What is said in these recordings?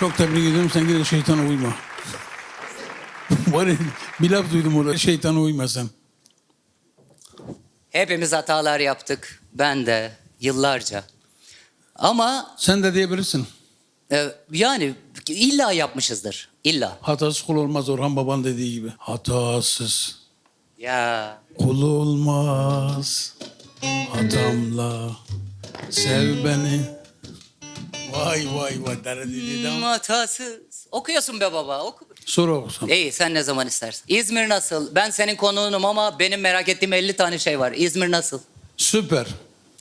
Çok tebrik ediyorum. Sen yine şeytana uyma. Var ya, bir laf duydum orada. Şeytana uyma sen. Hepimiz hatalar yaptık. Ben de yıllarca. Ama Sen de diyebilirsin. e, yani illa yapmışızdır. İlla. Hatasız kul olmaz Orhan Baban dediği gibi. Hatasız Ya kul olmaz. Hatamla sev beni. Vay vay vay. Deredididam. hatasız. Okuyorsun be baba. Oku. Sonra okusam. İyi sen ne zaman istersen. İzmir nasıl? Ben senin konuğunum ama benim merak ettiğim 50 tane şey var. İzmir nasıl? Süper.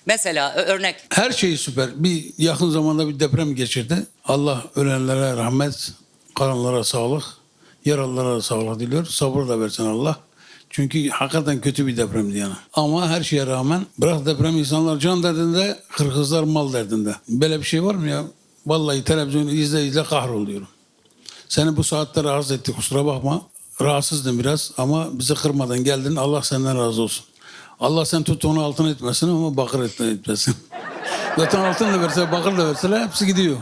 Mesela ö- örnek. Her şey süper. Bir yakın zamanda bir deprem geçirdi. Allah ölenlere rahmet, kalanlara sağlık, yaralılara sağlık diliyor. Sabır da versin Allah. Çünkü hakikaten kötü bir depremdi yani. Ama her şeye rağmen bırak deprem insanlar can derdinde, Kırgızlar mal derdinde. Böyle bir şey var mı ya? Vallahi televizyonu izle izle kahroluyorum. Seni bu saatte rahatsız etti kusura bakma. Rahatsızdım biraz ama bizi kırmadan geldin. Allah senden razı olsun. Allah sen tuttuğunu altın etmesin ama bakır etme- etmesin. Zaten altın da verse, bakır da verseler hepsi gidiyor.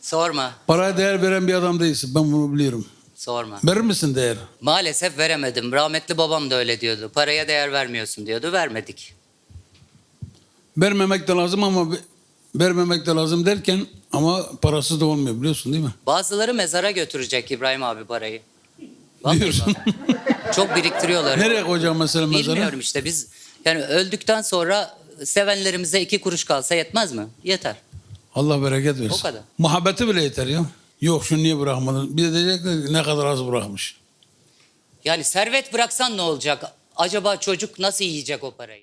Sorma. Paraya değer veren bir adam değilsin. Ben bunu biliyorum. Sorma. Verir misin değer? Maalesef veremedim. Rahmetli babam da öyle diyordu. Paraya değer vermiyorsun diyordu. Vermedik. Vermemek de lazım ama vermemek de lazım derken ama parasız da olmuyor biliyorsun değil mi? Bazıları mezara götürecek İbrahim abi parayı. Vallahi Diyorsun. bak. Çok biriktiriyorlar. Nereye koyacağım mesela mezara? Bilmiyorum işte biz yani öldükten sonra sevenlerimize iki kuruş kalsa yetmez mi? Yeter. Allah bereket versin. O kadar. Muhabbeti bile yeter ya. Yok şunu niye bırakmadın? Bir de diyecekler ki ne kadar az bırakmış. Yani servet bıraksan ne olacak? Acaba çocuk nasıl yiyecek o parayı?